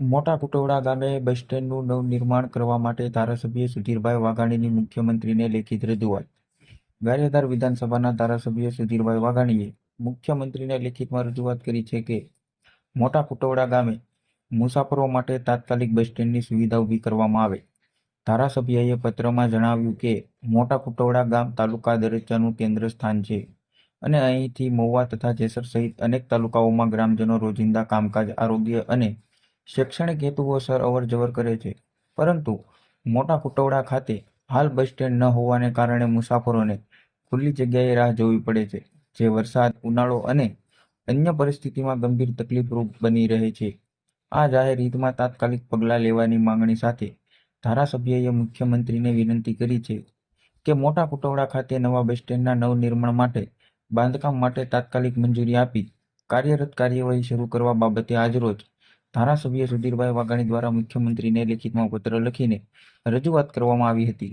મોટા કુટોડા ગામે બસ સ્ટેન્ડનું નવનિર્માણ કરવા માટે ધારાસભ્ય સુધીરભાઈ વાઘાણીની મુખ્યમંત્રીને લેખિત રજૂઆત. ગારિયાધાર વિધાનસભાના ધારાસભ્ય સુધીરભાઈ વાઘાણીએ મુખ્યમંત્રીને લેખિતમાં રજૂઆત કરી છે કે, મોટા કુટવડા ગામે મુસાફરો માટે તાત્કાલિક બસ સ્ટેન્ડની સુવિધા ઊભી કરવામાં આવે. ધારાસભ્યએ પત્રમાં જણાવ્યું કે, મોટા કુટોડા ગામ તાલુકા દરજ્જાનું કેન્દ્ર સ્થાન છે અને અહીંથી મહુવા તથા જેસર સહિત અનેક તાલુકાઓમાં ગ્રામજનો રોજિંદા કામકાજ, આરોગ્ય અને શૈક્ષણિક હેતુઓસર અવરજવર કરે છે. પરંતુ મોટા કુટવડા ખાતે હાલ બસ સ્ટેન્ડ ન હોવાને કારણે મુસાફરોને ખુલ્લી જગ્યાએ રાહ જોવી પડે છે. જે વરસાદ, ઉનાળો અને અન્ય પરિસ્થિતિમાં ગંભીર તકલીફરૂપ બની રહે છે. આ જાહેર હિતમાં તાત્કાલિક પગલાં લેવાની માંગણી સાથે ધારાસભ્યએ મુખ્યમંત્રીને વિનંતી કરી છે કે મોટા કુટવડા ખાતે નવા બસ સ્ટેન્ડના નવનિર્માણ માટે બાંધકામ માટે તાત્કાલિક મંજૂરી આપી કાર્યરત કાર્યવાહી શરૂ કરવા બાબતે આજરોજ ધારાસભ્ય સુધીરભાઈ વાઘાણી દ્વારા મુખ્યમંત્રીને લેખિતમાં પત્ર લખીને રજૂઆત કરવામાં આવી હતી.